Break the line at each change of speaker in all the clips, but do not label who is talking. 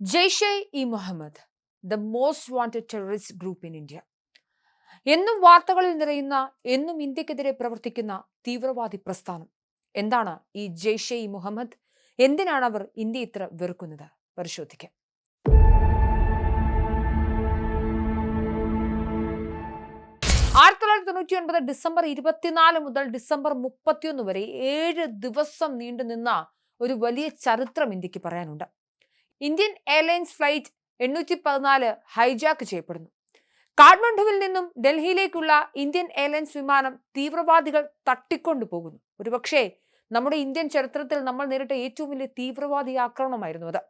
Jaish e Mohammed the most wanted terrorist group in India. എന്നും വാർത്തകളിൽ നിറയുന്ന എന്നും ഇന്ത്യക്കെതിരെ പ്രവർത്തിക്കുന്ന തീവ്രവാദി പ്രസ്ഥാനം. എന്താണ് ഈ ജെയ്ഷെ ഇ മുഹമ്മദ്? എന്തിനാണ് അവർ ഇന്ത്യ ഇത്ര വെറുക്കുന്നത്? പരിശോധിക്കാം. ആയിരത്തി തൊള്ളായിരത്തി തൊണ്ണൂറ്റി ഒൻപത് ഡിസംബർ ഇരുപത്തിനാല് മുതൽ ഡിസംബർ മുപ്പത്തിയൊന്ന് വരെ ഏഴ് ദിവസം നീണ്ടുനിന്ന ഒരു വലിയ ചരിത്രം ഇന്ത്യയ്ക്ക് പറയാനുണ്ട്. ഇന്ത്യൻ എയർലൈൻസ് ഫ്ലൈറ്റ് എണ്ണൂറ്റി പതിനാല് ഹൈജാക്ക് ചെയ്യപ്പെടുന്നു. കാഠ്മണ്ഡുവിൽ നിന്നും ഡൽഹിയിലേക്കുള്ള ഇന്ത്യൻ എയർലൈൻസ് വിമാനം തീവ്രവാദികൾ തട്ടിക്കൊണ്ടുപോകുന്നു. ഒരുപക്ഷെ നമ്മുടെ ഇന്ത്യൻ ചരിത്രത്തിൽ നമ്മൾ നേരിട്ട ഏറ്റവും വലിയ തീവ്രവാദി ആക്രമണമായിരുന്നു അത്.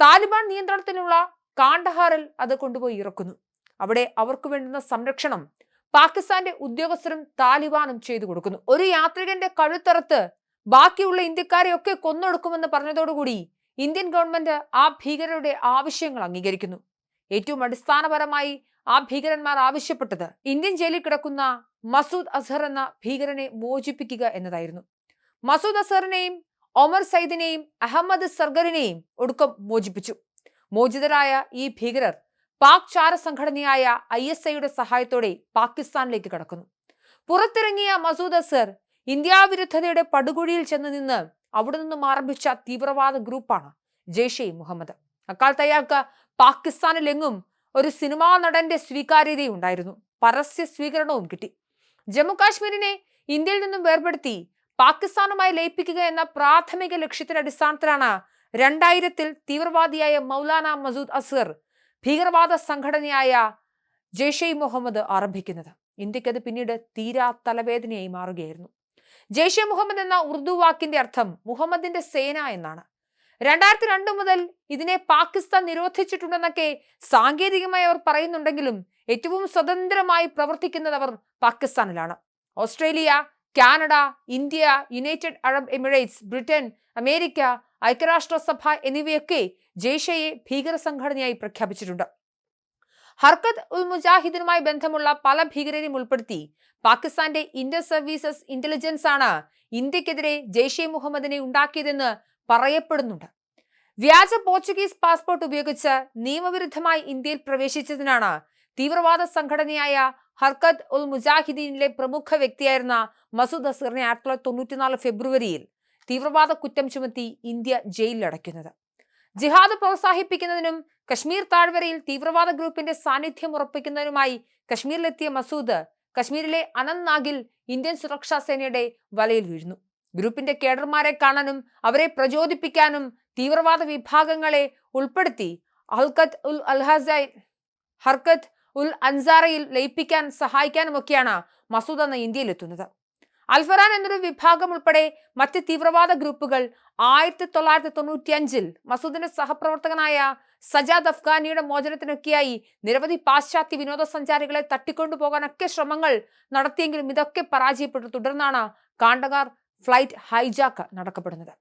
താലിബാൻ നിയന്ത്രണത്തിലുള്ള കാണ്ഡഹാറിൽ അത് കൊണ്ടുപോയി ഇറക്കുന്നു. അവിടെ അവർക്ക് വേണ്ടുന്ന സംരക്ഷണം പാകിസ്ഥാന്റെ ഉദ്യോഗസ്ഥരും താലിബാനും ചെയ്തു കൊടുക്കുന്നു. ഒരു യാത്രികന്റെ കഴുത്തറത്ത് ബാക്കിയുള്ള ഇന്ത്യക്കാരെയൊക്കെ കൊന്നൊടുക്കുമെന്ന് പറഞ്ഞതോടുകൂടി ഇന്ത്യൻ ഗവൺമെന്റ് ആ ഭീകരരുടെ ആവശ്യങ്ങൾ അംഗീകരിക്കുന്നു. ഏറ്റവും അടിസ്ഥാനപരമായി ആ ഭീകരന്മാർ ആവശ്യപ്പെട്ടത് ഇന്ത്യൻ ജയിലിൽ കിടക്കുന്ന മസൂദ് അസഹർ എന്ന ഭീകരനെ മോചിപ്പിക്കുക എന്നതായിരുന്നു. മസൂദ് അസഹറിനെയും ഒമർ സയ്ദിനെയും അഹമ്മദ് സർഗറിനെയും ഒടുക്കം മോചിപ്പിച്ചു. മോചിതരായ ഈ ഭീകരർ പാക് ചാര സംഘടനയായ ഐ എസ് ഐയുടെ സഹായത്തോടെ പാകിസ്ഥാനിലേക്ക് കടക്കുന്നു. പുറത്തിറങ്ങിയ മസൂദ് അസർ ഇന്ത്യാവിരുദ്ധതയുടെ പടുകുഴിയിൽ ചെന്ന് നിന്ന് അവിടെ നിന്നും ആരംഭിച്ച തീവ്രവാദ ഗ്രൂപ്പാണ് ജെയ്ഷെ മുഹമ്മദ്. അക്കാലത്ത് അയാൾക്ക് പാകിസ്ഥാനിലെങ്ങും ഒരു സിനിമാ നടന്റെ സ്വീകാര്യതയുണ്ടായിരുന്നു. പരസ്യ സ്വീകരണവും കിട്ടി. ജമ്മു കാശ്മീരിനെ ഇന്ത്യയിൽ നിന്നും വേർപെടുത്തി പാകിസ്ഥാനുമായി ലയിപ്പിക്കുക എന്ന പ്രാഥമിക ലക്ഷ്യത്തിന്റെ അടിസ്ഥാനത്തിലാണ് രണ്ടായിരത്തിൽ തീവ്രവാദിയായ മൗലാന മസൂദ് അസർ ഭീകരവാദ സംഘടനയായ ജെയ്ഷെ മുഹമ്മദ് ആരംഭിക്കുന്നത്. ഇന്ത്യക്കത് പിന്നീട് തീരാ തലവേദനയായി മാറുകയായിരുന്നു. ജെയ്ഷെ മുഹമ്മദ് എന്ന ഉറുദു വാക്കിന്റെ അർത്ഥം മുഹമ്മദിന്റെ സേന എന്നാണ്. രണ്ടായിരത്തി രണ്ട് മുതൽ ഇതിനെ പാകിസ്ഥാൻ നിരോധിച്ചിട്ടുണ്ടെന്നൊക്കെ സാങ്കേതികമായി അവർ പറയുന്നുണ്ടെങ്കിലും ഏറ്റവും സ്വതന്ത്രമായി പ്രവർത്തിക്കുന്നത് അവർ പാകിസ്ഥാനിലാണ്. Australia Canada India United Arab Emirates Britain America ഐക്യരാഷ്ട്രസഭ എന്നിവയൊക്കെ ജെയ്ഷയെ ഭീകര സംഘടനയായി പ്രഖ്യാപിച്ചിട്ടുണ്ട്. ഹർക്കത്ത് ഉൽ മുജാഹിദിനുമായി ബന്ധമുള്ള പല ഭീകരരെയും ഉൾപ്പെടുത്തി. പാകിസ്ഥാന്റെ ഇന്റർ സർവീസസ് ഇന്റലിജൻസ് ആണ് ഇന്ത്യക്കെതിരെ ജെയ്ഷെ മുഹമ്മദിനെ ഉണ്ടാക്കിയതെന്ന് പറയപ്പെടുന്നുണ്ട്. വ്യാജ പോർച്ചുഗീസ് പാസ്പോർട്ട് ഉപയോഗിച്ച് നിയമവിരുദ്ധമായി ഇന്ത്യയിൽ പ്രവേശിച്ചതിനാണ് തീവ്രവാദ സംഘടനയായ ഹർക്കത്ത് ഉൽ മുജാഹിദീനിലെ പ്രമുഖ വ്യക്തിയായിരുന്ന മസൂദ് അസറിനെ ആയിരത്തി തൊള്ളായിരത്തി തൊണ്ണൂറ്റിനാല് ഫെബ്രുവരിയിൽ തീവ്രവാദ കുറ്റം ചുമത്തി ഇന്ത്യ ജയിലിലടയ്ക്കുന്നത്. ജിഹാദ് പ്രോത്സാഹിപ്പിക്കുന്നതിനും കശ്മീർ താഴ്വരയിൽ തീവ്രവാദ ഗ്രൂപ്പിന്റെ സാന്നിധ്യം ഉറപ്പിക്കുന്നതിനുമായി കശ്മീരിലെത്തിയ മസൂദ് കശ്മീരിലെ അനന്ത്നാഗിൽ ഇന്ത്യൻ സുരക്ഷാ സേനയുടെ വലയിൽ വീഴുന്നു. ഗ്രൂപ്പിന്റെ കേഡർമാരെ കാണാനും അവരെ പ്രചോദിപ്പിക്കാനും തീവ്രവാദ വിഭാഗങ്ങളെ ഉൾപ്പെടുത്തി ഹൽക്കത്ത് ഉൽ അൽഹസൈ ഹർക്കത്ത് ഉൽ അൻസാറയിൽ ലയിപ്പിക്കാൻ സഹായിക്കാനുമൊക്കെയാണ് മസൂദ് എന്ന ഇന്ത്യയിലെത്തുന്നത്. അൽഫറാൻ എന്നൊരു വിഭാഗം ഉൾപ്പെടെ മറ്റ് തീവ്രവാദ ഗ്രൂപ്പുകൾ ആയിരത്തി തൊള്ളായിരത്തി തൊണ്ണൂറ്റി അഞ്ചിൽ മസൂദിന്റെ സഹപ്രവർത്തകനായ സജാദ് അഫ്ഗാനിയുടെ മോചനത്തിനൊക്കെയായി നിരവധി പാശ്ചാത്യ വിനോദസഞ്ചാരികളെ തട്ടിക്കൊണ്ടുപോകാനൊക്കെ ശ്രമങ്ങൾ നടത്തിയെങ്കിലും ഇതൊക്കെ പരാജയപ്പെട്ടു. തുടർന്നാണ് കാണ്ടകാർ ഫ്ലൈറ്റ് ഹൈജാക്ക് നടക്കപ്പെടുന്നത്.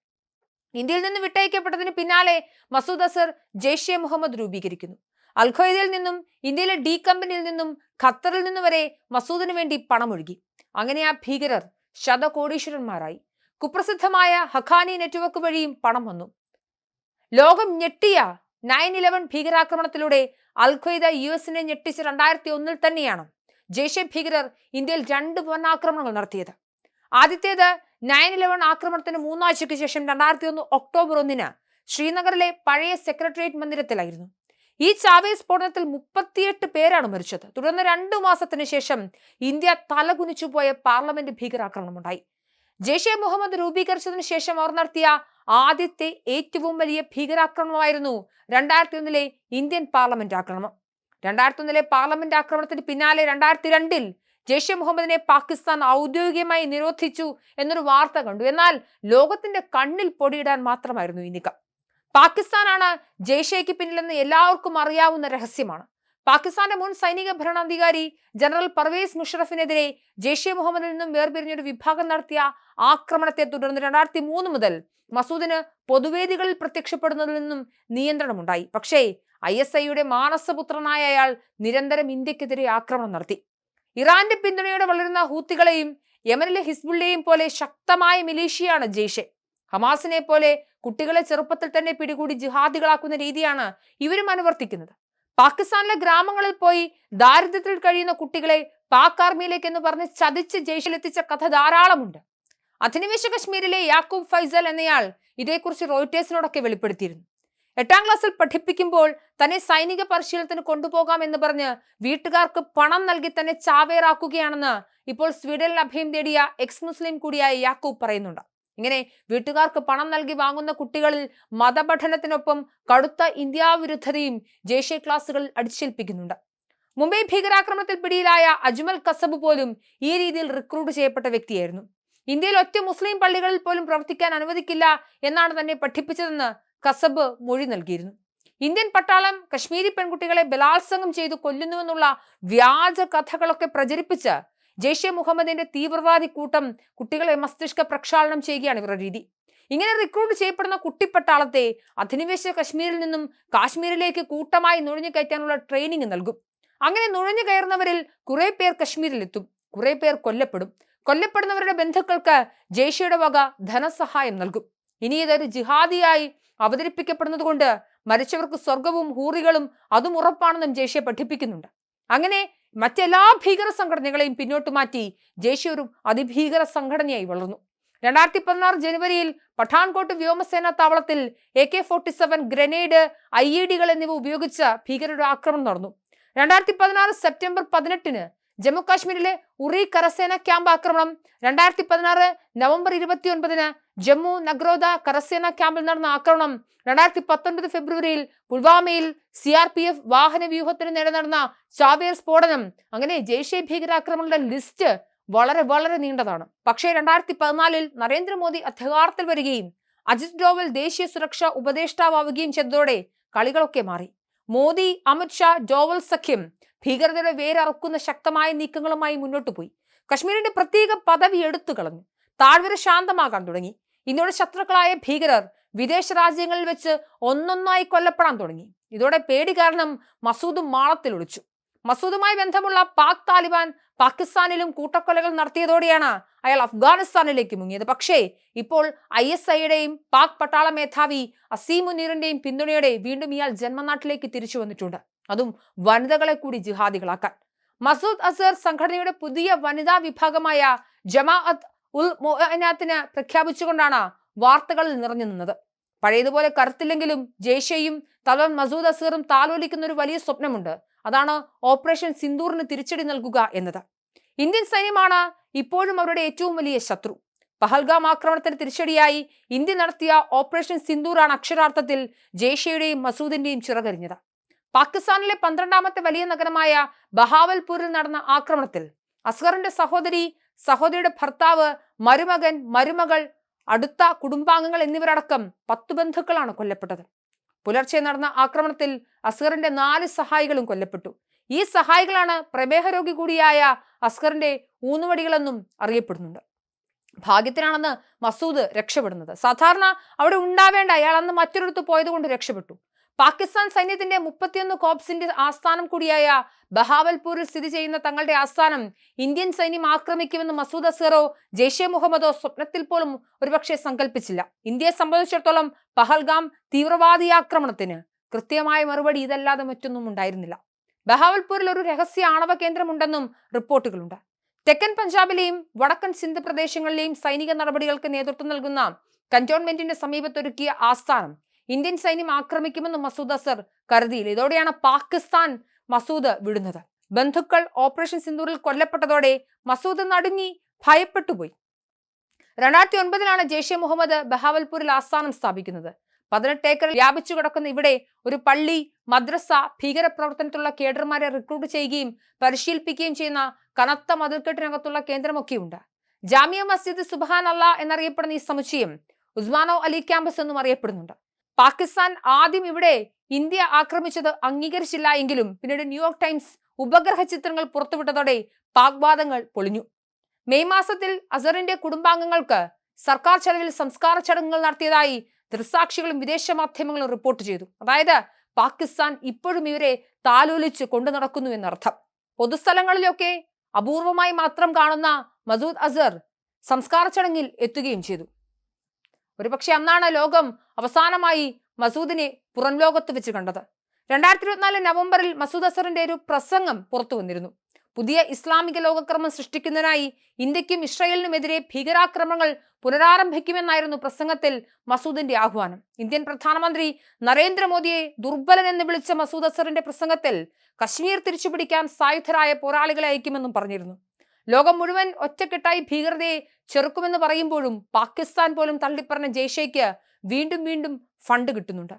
ഇന്ത്യയിൽ നിന്ന് വിട്ടയക്കപ്പെട്ടതിന് പിന്നാലെ മസൂദ് അസർ ജെയ്ഷെ മുഹമ്മദ് രൂപീകരിക്കുന്നു. അൽഖയ്ദയിൽ നിന്നും ഇന്ത്യയിലെ ഡി കമ്പനിയിൽ നിന്നും ഖത്തറിൽ നിന്നും വരെ മസൂദിന് വേണ്ടി പണമൊഴുകി. അങ്ങനെ ആ ഭീകരർ ശതകോടീശ്വരന്മാരായി. കുപ്രസിദ്ധമായ ഹഖാനി നെറ്റ്വർക്ക് വഴിയും പണം വന്നു. ലോകം ഞെട്ടിയ നയൻ ഇലവൻ ഭീകരാക്രമണത്തിലൂടെ അൽഖയ്ദ യു എസിനെ ഞെട്ടിച്ച് രണ്ടായിരത്തി ഒന്നിൽ തന്നെയാണ് ജെയ്ഷെ ഭീകരർ ഇന്ത്യയിൽ രണ്ട് വനാക്രമണങ്ങൾ നടത്തിയത്. ആദ്യത്തേത് നയൻ ഇലവൻ ആക്രമണത്തിന് മൂന്നാഴ്ചയ്ക്ക് ശേഷം രണ്ടായിരത്തി ഒന്ന് ഒക്ടോബർ ഒന്നിന് ശ്രീനഗറിലെ പഴയ സെക്രട്ടേറിയറ്റ് മന്ദിരത്തിലായിരുന്നു. ഈ ചാവേ സ്ഫോടനത്തിൽ മുപ്പത്തിയെട്ട് പേരാണ് മരിച്ചത്. തുടർന്ന് രണ്ടു മാസത്തിന് ശേഷം ഇന്ത്യ തലകുനിച്ചു പോയ പാർലമെന്റ് ഭീകരാക്രമണമുണ്ടായി. ജെയ്ഷെ മുഹമ്മദ് രൂപീകരിച്ചതിനു ശേഷം അവർ നടത്തിയ ആദ്യത്തെ ഏറ്റവും വലിയ ഭീകരാക്രമണമായിരുന്നു രണ്ടായിരത്തി ഒന്നിലെ ഇന്ത്യൻ പാർലമെന്റ് ആക്രമണം. രണ്ടായിരത്തി ഒന്നിലെ പാർലമെന്റ് ആക്രമണത്തിന് പിന്നാലെ രണ്ടായിരത്തി രണ്ടിൽ ജെയ്ഷെ മുഹമ്മദിനെ പാകിസ്ഥാൻ ഔദ്യോഗികമായി നിരോധിച്ചു എന്നൊരു വാർത്ത കണ്ടു. എന്നാൽ ലോകത്തിന്റെ കണ്ണിൽ പൊടിയിടാൻ മാത്രമായിരുന്നു ഈ നീക്കം. പാകിസ്ഥാനാണ് ജയ്ഷേക്ക് പിന്നിലെന്ന് എല്ലാവർക്കും അറിയാവുന്ന രഹസ്യമാണ്. പാകിസ്ഥാന്റെ മുൻ സൈനിക ഭരണാധികാരി ജനറൽ പർവേസ് മുഷറഫിനെതിരെ ജെയ്ഷെ മുഹമ്മദിൽ നിന്നും വേർപിരിഞ്ഞൊരു വിഭാഗം നടത്തിയ ആക്രമണത്തെ തുടർന്ന് രണ്ടായിരത്തി മൂന്ന് മുതൽ മസൂദിന് പൊതുവേദികളിൽ പ്രത്യക്ഷപ്പെടുന്നതിൽ നിന്നും നിയന്ത്രണമുണ്ടായി. പക്ഷേ ഐ എസ് ഐയുടെ മാനസപുത്രനായ അയാൾ നിരന്തരം ഇന്ത്യക്കെതിരെ ആക്രമണം നടത്തി. ഇറാന്റെ പിന്തുണയോടെ വളരുന്ന ഹൂത്തികളെയും യമനിലെ ഹിസ്ബുള്ളയെയും പോലെ ശക്തമായ മിലീഷ്യയാണ് ജെയ്ഷെ. ഹമാസിനെ പോലെ കുട്ടികളെ ചെറുപ്പത്തിൽ തന്നെ പിടികൂടി ജിഹാദികളാക്കുന്ന രീതിയാണ് ഇവരും അനുവർത്തിക്കുന്നത്. പാകിസ്ഥാനിലെ ഗ്രാമങ്ങളിൽ പോയി ദാരിദ്ര്യത്തിൽ കഴിയുന്ന കുട്ടികളെ പാക് ആർമിയിലേക്ക് എന്ന് പറഞ്ഞ് ചതിച്ച് ജയിഷിലെത്തിച്ച കഥ ധാരാളമുണ്ട്. അധിനിവേശ കശ്മീരിലെ യാക്കൂബ് ഫൈസൽ എന്നയാൾ ഇതേക്കുറിച്ച് റോയിറ്റേഴ്സിനോടൊക്കെ വെളിപ്പെടുത്തിയിരുന്നു. എട്ടാം ക്ലാസ്സിൽ പഠിപ്പിക്കുമ്പോൾ തന്നെ സൈനിക പരിശീലനത്തിന് കൊണ്ടുപോകാം എന്ന് പറഞ്ഞ് വീട്ടുകാർക്ക് പണം നൽകി തന്നെ ചാവേറാക്കുകയാണെന്ന് ഇപ്പോൾ സ്വീഡനിൽ അഭയം തേടിയ എക്സ് മുസ്ലിം കൂടിയായ യാക്കൂബ് പറയുന്നുണ്ട്. ഇങ്ങനെ വീട്ടുകാർക്ക് പണം നൽകി വാങ്ങുന്ന കുട്ടികളിൽ മതപഠനത്തിനൊപ്പം കടുത്ത ഇന്ത്യാവിരുദ്ധതയും ജെയ്ഷെ ക്ലാസുകൾ അടിച്ചേൽപ്പിക്കുന്നുണ്ട്. മുംബൈ ഭീകരാക്രമണത്തിൽ പിടിയിലായ അജ്മൽ കസബ് പോലും ഈ രീതിയിൽ റിക്രൂട്ട് ചെയ്യപ്പെട്ട വ്യക്തിയായിരുന്നു. ഇന്ത്യയിൽ ഒറ്റ മുസ്ലിം പള്ളികളിൽ പോലും പ്രവർത്തിക്കാൻ അനുവദിക്കില്ല എന്നാണ് തന്നെ പഠിപ്പിച്ചതെന്ന് കസബ് മൊഴി നൽകിയിരുന്നു. ഇന്ത്യൻ പട്ടാളം കശ്മീരി പെൺകുട്ടികളെ ബലാത്സംഗം ചെയ്തു കൊല്ലുന്നുവെന്നുള്ള വ്യാജ കഥകളൊക്കെ പ്രചരിപ്പിച്ച് ജെയ്ഷെ മുഹമ്മദിന്റെ തീവ്രവാദി കൂട്ടം കുട്ടികളെ മസ്തിഷ്ക പ്രക്ഷാളനം ചെയ്യുകയാണ് ഇവരുടെ രീതി. ഇങ്ങനെ റിക്രൂട്ട് ചെയ്യപ്പെടുന്ന കുട്ടിപ്പട്ടാളത്തെ അധിനിവേശ കശ്മീരിൽ നിന്നും കാശ്മീരിലേക്ക് കൂട്ടമായി നുഴഞ്ഞു കയറ്റാനുള്ള ട്രെയിനിങ് നൽകും. അങ്ങനെ നുഴഞ്ഞു കയറുന്നവരിൽ കുറെ പേർ കശ്മീരിലെത്തും കുറെ പേർ കൊല്ലപ്പെടും. കൊല്ലപ്പെടുന്നവരുടെ ബന്ധുക്കൾക്ക് ജയ്ഷയുടെ വക ധനസഹായം നൽകും. ഇനി ഇതൊരു ജിഹാദിയായി അവതരിപ്പിക്കപ്പെടുന്നത് കൊണ്ട് മരിച്ചവർക്ക് സ്വർഗവും ഹൂറികളും അതും ഉറപ്പാണെന്നും ജയ്ഷെ പഠിപ്പിക്കുന്നുണ്ട്. അങ്ങനെ മറ്റെല്ലാ ഭീകര സംഘടനകളെയും പിന്നോട്ട് മാറ്റി ജയ്ഷെ ഒരു അതിഭീകര സംഘടനയായി വളർന്നു. രണ്ടായിരത്തി പതിനാറ് ജനുവരിയിൽ പഠാൻകോട്ട് വ്യോമസേനാ താവളത്തിൽ A K forty seven grenade I E ഡികൾ എന്നിവ ഉപയോഗിച്ച് ഭീകരരുടെ ആക്രമണം നടന്നു. രണ്ടായിരത്തി പതിനാറ് സെപ്റ്റംബർ പതിനെട്ടിന് ജമ്മു കാശ്മീരിലെ ഉറി കരസേന ക്യാമ്പ് ആക്രമണം. രണ്ടായിരത്തി പതിനാറ് നവംബർ ഇരുപത്തി ഒൻപതിന് ജമ്മു നഗ്രോദ കരസേന ക്യാമ്പിൽ നടന്ന ആക്രമണം. രണ്ടായിരത്തി പത്തൊൻപത് ഫെബ്രുവരിയിൽ പുൽവാമയിൽ സി ആർ പി എഫ് വാഹന വ്യൂഹത്തിന് നേരെ നടന്ന ചാവേർ സ്ഫോടനം. അങ്ങനെ ജയ്ഷെ ഭീകരാക്രമണങ്ങളുടെ ലിസ്റ്റ് വളരെ വളരെ നീണ്ടതാണ്. പക്ഷേ രണ്ടായിരത്തി പതിനാലിൽ നരേന്ദ്രമോദി അധികാരത്തിൽ വരികയും അജിത് ഡോവൽ ദേശീയ സുരക്ഷാ ഉപദേഷ്ടാവുകയും ചെയ്തതോടെ കളികളൊക്കെ മാറി. മോദി അമിത്ഷാ ഡോവൽ സഖ്യം ഭീകരതയുടെ വേരറക്കുന്ന ശക്തമായ നീക്കങ്ങളുമായി മുന്നോട്ടു പോയി. കശ്മീരിന്റെ പ്രത്യേക പദവി എടുത്തു കളഞ്ഞു. താഴ്വര ശാന്തമാകാൻ തുടങ്ങി. ഇന്ത്യയുടെ ശത്രുക്കളായ ഭീകരർ വിദേശ രാജ്യങ്ങളിൽ വെച്ച് ഒന്നൊന്നായി കൊല്ലപ്പെടാൻ തുടങ്ങി. ഇതോടെ പേടി കാരണം മസൂദ് മാളത്തിൽ ഒളിച്ചു. മസൂദുമായി ബന്ധമുള്ള പാക് താലിബാൻ പാകിസ്ഥാനിലും കൂട്ടക്കൊലകൾ നടത്തിയതോടെയാണ് അയാൾ അഫ്ഗാനിസ്ഥാനിലേക്ക് മുങ്ങിയത്. പക്ഷേ ഇപ്പോൾ ഐ എസ് ഐയുടെയും പാക് പട്ടാള മേധാവി അസീം മുനീറിന്റെയും പിന്തുണയോടെ വീണ്ടും ഇയാൾ ജന്മനാട്ടിലേക്ക് തിരിച്ചു വന്നിട്ടുണ്ട്. അതും വനിതകളെ കൂടി ജിഹാദികളാക്കാൻ. മസൂദ് അസർ സംഘടനയുടെ പുതിയ വനിതാ വിഭാഗമായ ജമാഅത്ത് ഉൽ മൊഹനാത്തിന് പ്രഖ്യാപിച്ചുകൊണ്ടാണ് വാർത്തകളിൽ നിറഞ്ഞു നിന്നത്. പഴയതുപോലെ കരുത്തില്ലെങ്കിലും ജയ്ഷയും തലവൻ മസൂദ് അസീറും താലോലിക്കുന്ന ഒരു വലിയ സ്വപ്നമുണ്ട്. അതാണ് ഓപ്പറേഷൻ സിന്ദൂറിന് തിരിച്ചടി നൽകുക എന്നത്. ഇന്ത്യൻ സൈന്യമാണ് ഇപ്പോഴും അവരുടെ ഏറ്റവും വലിയ ശത്രു. പഹൽഗാം ആക്രമണത്തിന് തിരിച്ചടിയായി ഇന്ത്യ നടത്തിയ ഓപ്പറേഷൻ സിന്ദൂറാണ് അക്ഷരാർത്ഥത്തിൽ ജയ്ഷയുടെയും മസൂദിന്റെയും ചിറകരിഞ്ഞത്. പാകിസ്ഥാനിലെ പന്ത്രണ്ടാമത്തെ വലിയ നഗരമായ ബഹാവൽപൂരിൽ നടന്ന ആക്രമണത്തിൽ അസ്ഹറിന്റെ സഹോദരി സഹോദരിയുടെ ഭർത്താവ് മരുമകൻ മരുമകൾ അടുത്ത കുടുംബാംഗങ്ങൾ എന്നിവരടക്കം പത്തു ബന്ധുക്കളാണ് കൊല്ലപ്പെട്ടത്. പുലർച്ചെ നടന്ന ആക്രമണത്തിൽ അസ്ഗറിന്റെ നാല് സഹായികളും കൊല്ലപ്പെട്ടു. ഈ സഹായികളാണ് പ്രമേഹ രോഗി കൂടിയായ അസ്ഗറിന്റെ ഊന്നുവടികളെന്നും അറിയപ്പെടുന്നുണ്ട്. ഭാഗ്യത്തിനാണെന്ന് മസൂദ് രക്ഷപ്പെടുന്നത്. സാധാരണ അവിടെ ഉണ്ടാവേണ്ട അയാൾ അന്ന് മറ്റൊരിടത്ത് പോയത് കൊണ്ട് രക്ഷപ്പെട്ടു. പാകിസ്ഥാൻ സൈന്യത്തിന്റെ മുപ്പത്തിയൊന്ന് കോപ്സിന്റെ ആസ്ഥാനം കൂടിയായ ബഹാവൽപൂരിൽ സ്ഥിതി ചെയ്യുന്ന തങ്ങളുടെ ആസ്ഥാനം ഇന്ത്യൻ സൈന്യം ആക്രമിക്കുമെന്ന് മസൂദ് അസറോ ജെയ്ഷെ മുഹമ്മദോ സ്വപ്നത്തിൽ പോലും ഒരുപക്ഷെ സങ്കല്പിച്ചില്ല ഇന്ത്യയെ സംബന്ധിച്ചിടത്തോളം പഹൽഗാം തീവ്രവാദി ആക്രമണത്തിന് കൃത്യമായ മറുപടി ഇതല്ലാതെ മറ്റൊന്നും ഉണ്ടായിരുന്നില്ല. ബഹാവൽപൂരിൽ ഒരു രഹസ്യ ആണവ കേന്ദ്രമുണ്ടെന്നും റിപ്പോർട്ടുകളുണ്ട്. തെക്കൻ പഞ്ചാബിലെയും വടക്കൻ സിന്ധ് പ്രദേശങ്ങളിലെയും സൈനിക നടപടികൾക്ക് നേതൃത്വം നൽകുന്ന കന്റോൺമെന്റിന്റെ സമീപത്തൊരുക്കിയ ആസ്ഥാനം ഇന്ത്യൻ സൈന്യം ആക്രമിക്കുമെന്ന് മസൂദ് അസർ കരുതിയില്ല. ഇതോടെയാണ് പാകിസ്ഥാൻ മസൂദ് വിടുന്നത്. ബന്ധുക്കൾ ഓപ്പറേഷൻ സിന്ദൂറിൽ കൊല്ലപ്പെട്ടതോടെ മസൂദ് നടുങ്ങി ഭയപ്പെട്ടുപോയി. രണ്ടായിരത്തി ഒൻപതിലാണ് ജെയ്ഷെ മുഹമ്മദ് ബഹാവൽപൂരിൽ ആസ്ഥാനം സ്ഥാപിക്കുന്നത്. പതിനെട്ട് ഏക്കർ വ്യാപിച്ചു കിടക്കുന്ന ഇവിടെ ഒരു പള്ളി മദ്രസ ഭീകരപ്രവർത്തനത്തിലുള്ള കേഡർമാരെ റിക്രൂട്ട് ചെയ്യുകയും പരിശീലിപ്പിക്കുകയും ചെയ്യുന്ന കനത്ത മതിൽക്കെട്ടിനകത്തുള്ള കേന്ദ്രമൊക്കെയുണ്ട്. ജാമിയ മസ്ജിദ് സുബഹാൻ അല്ല എന്നറിയപ്പെടുന്ന ഈ സമുച്ചയം ഉസ്മാനോ അലി ക്യാമ്പസ് എന്നും അറിയപ്പെടുന്നുണ്ട്. പാകിസ്ഥാൻ ആദ്യം ഇവിടെ ഇന്ത്യ ആക്രമിച്ചത് അംഗീകരിച്ചില്ല എങ്കിലും പിന്നീട് ന്യൂയോർക്ക് ടൈംസ് ഉപഗ്രഹ ചിത്രങ്ങൾ പുറത്തുവിട്ടതോടെ പാക്വാദങ്ങൾ പൊളിഞ്ഞു. മെയ് മാസത്തിൽ അസറിന്റെ കുടുംബാംഗങ്ങൾക്ക് സർക്കാർ ചെലവിൽ സംസ്കാര ചടങ്ങുകൾ നടത്തിയതായി ദൃസാക്ഷികളും വിദേശ മാധ്യമങ്ങളും റിപ്പോർട്ട് ചെയ്തു. അതായത് പാകിസ്ഥാൻ ഇപ്പോഴും ഇവരെ താലോലിച്ച് കൊണ്ടു നടക്കുന്നു എന്നർത്ഥം. പൊതുസ്ഥലങ്ങളിലൊക്കെ അപൂർവമായി മാത്രം കാണുന്ന മസൂദ് അസർ സംസ്കാര ചടങ്ങിൽ എത്തുകയും ചെയ്തു. ഒരുപക്ഷെ അന്നാണ് ലോകം അവസാനമായി മസൂദിനെ പുറം ലോകത്ത് വെച്ച് കണ്ടത്. രണ്ടായിരത്തി ഇരുപത്തിനാല് നവംബറിൽ മസൂദ് അസറിന്റെ ഒരു പ്രസംഗം പുറത്തു വന്നിരുന്നു. പുതിയ ഇസ്ലാമിക ലോകക്രമം സൃഷ്ടിക്കുന്നതിനായി ഇന്ത്യക്കും ഇസ്രയേലിനുമെതിരെ ഭീകരാക്രമണങ്ങൾ പുനരാരംഭിക്കുമെന്നായിരുന്നു പ്രസംഗത്തിൽ മസൂദിന്റെ ആഹ്വാനം. ഇന്ത്യൻ പ്രധാനമന്ത്രി നരേന്ദ്രമോദിയെ ദുർബലൻ എന്ന് വിളിച്ച മസൂദ് അസറിന്റെ പ്രസംഗത്തിൽ കശ്മീർ തിരിച്ചുപിടിക്കാൻ സായുധരായ പോരാളികളെ അയക്കുമെന്നും പറഞ്ഞിരുന്നു. ലോകം മുഴുവൻ ഒറ്റക്കെട്ടായി ഭീകരതയെ ചെറുക്കുമെന്ന് പറയുമ്പോഴും പാകിസ്ഥാൻ പോലും തള്ളിപ്പറഞ്ഞ ജയ്ഷയ്ക്ക് വീണ്ടും വീണ്ടും ഫണ്ട് കിട്ടുന്നുണ്ട്.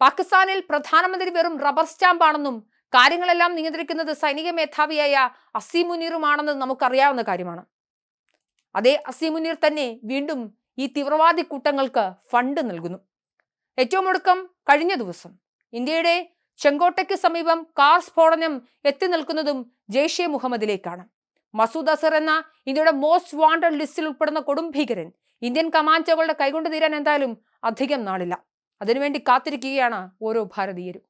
പാകിസ്ഥാനിൽ പ്രധാനമന്ത്രി വെറും റബ്ബർ സ്റ്റാമ്പാണെന്നും കാര്യങ്ങളെല്ലാം നിയന്ത്രിക്കുന്നത് സൈനിക മേധാവിയായ അസീം മുനീറുമാണെന്ന് നമുക്കറിയാവുന്ന കാര്യമാണ്. അതേ അസീമുനീർ തന്നെ വീണ്ടും ഈ തീവ്രവാദി കൂട്ടങ്ങൾക്ക് ഫണ്ട് നൽകുന്നു. ഏറ്റവും ഒടുക്കം കഴിഞ്ഞ ദിവസം ഇന്ത്യയുടെ ചെങ്കോട്ടയ്ക്ക് സമീപം കാർ സ്ഫോടനം എത്തി നിൽക്കുന്നതും ജെയ്ഷെ മുഹമ്മദിലേക്കാണ്. മസൂദ് അസർ എന്ന ഇന്ത്യയുടെ മോസ്റ്റ് വാണ്ടഡ് ലിസ്റ്റിൽ ഉൾപ്പെടുന്ന കൊടും ഭീകരൻ ഇന്ത്യൻ കമാൻഡോകളുടെ കൈകൊണ്ട് തീരാൻ എന്തായാലും അധികം നാളില്ല. അതിനുവേണ്ടി കാത്തിരിക്കുകയാണ് ഓരോ ഭാരതീയരും.